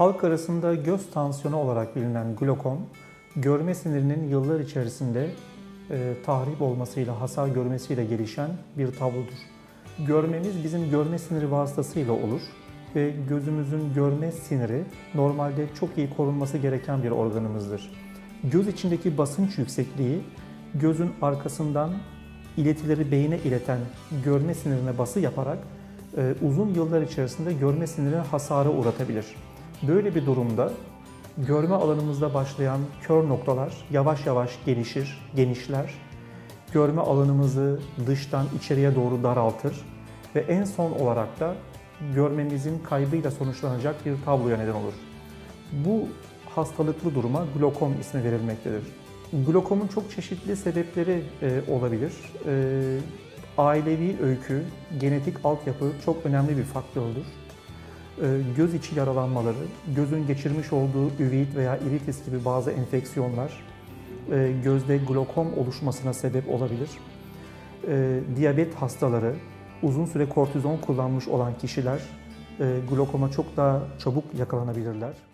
Halk arasında göz tansiyonu olarak bilinen glokom, görme sinirinin yıllar içerisinde e, tahrip olmasıyla, hasar görmesiyle gelişen bir tablodur. Görmemiz bizim görme siniri vasıtasıyla olur ve gözümüzün görme siniri normalde çok iyi korunması gereken bir organımızdır. Göz içindeki basınç yüksekliği gözün arkasından iletileri beyine ileten görme sinirine bası yaparak e, uzun yıllar içerisinde görme sinirine hasara uğratabilir. Böyle bir durumda görme alanımızda başlayan kör noktalar yavaş yavaş gelişir, genişler. Görme alanımızı dıştan içeriye doğru daraltır ve en son olarak da görmemizin kaybıyla sonuçlanacak bir tabloya neden olur. Bu hastalıklı duruma glokom ismi verilmektedir. Glokomun çok çeşitli sebepleri e, olabilir. E, ailevi öykü, genetik altyapı çok önemli bir faktördür. E, göz içi yaralanmaları, gözün geçirmiş olduğu üveit veya iritis gibi bazı enfeksiyonlar e, gözde glokom oluşmasına sebep olabilir. E, diyabet hastaları, uzun süre kortizon kullanmış olan kişiler glokoma çok daha çabuk yakalanabilirler.